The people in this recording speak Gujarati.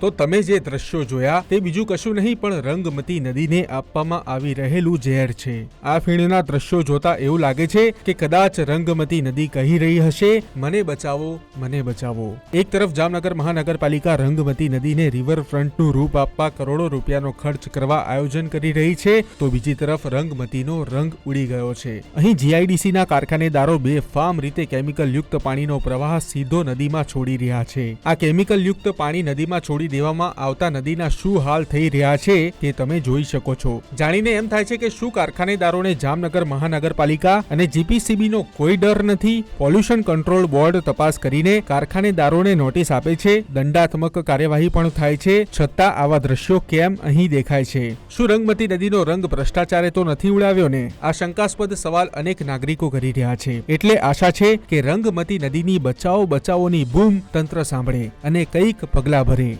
તો તમે જે દ્રશ્યો જોયા તે બીજું કશું નહીં, પણ રંગમતી નદીને આપવામાં આવી રહેલું ઝેર છે. આ ફીણના દ્રશ્યો જોતા એવું લાગે છે કે કદાચ રંગમતી નદી કહી રહી હશે, મને બચાવો મને બચાવો. એક તરફ જામનગર મહાનગરપાલિકા રંગમતી નદીને રિવરફ્રન્ટનું રૂપ આપવા કરોડો રૂપિયાનો ખર્ચ કરવા આયોજન કરી રહી છે, તો બીજી તરફ રંગમતીનો રંગ ઉડી ગયો છે. અહીં જીઆઈડીસીના કારખાનેદારો બેફામ રીતે કેમિકલયુક્ત પાણીનો પ્રવાહ સીધો નદીમાં છોડી રહ્યા છે. આ કેમિકલયુક્ત પાણી નદીમાં છોડી દેવામાં આવતા નદીના શું હાલ થઈ રહ્યા છે તે તમે જોઈ શકો છો. જાણીને એમ થાય છે કે શું કારખાનેદારોને જામનગર મહાનગરપાલિકા અને જીપીસીબી નો કોઈ ડર નથી? પોલ્યુશન કંટ્રોલ બોર્ડ તપાસ કરીને કારખાનેદારોને નોટિસ આપે છે. દંડાત્મક કાર્યવાહી પણ થાય છે. છતાં આવા દ્રશ્યો કેમ અહીં દેખાય છે? શું રંગમતી નદીનો રંગ ભ્રષ્ટાચારે તો નથી ઉડાવ્યો ને? આ શંકાસ્પદ સવાલ અનેક નાગરિકો કરી રહ્યા છે. એટલે આશા છે કે રંગમતી નદીની બચાવો બચાવોની બૂમ તંત્ર સાંભળે અને કંઈક પગલાં ભરે.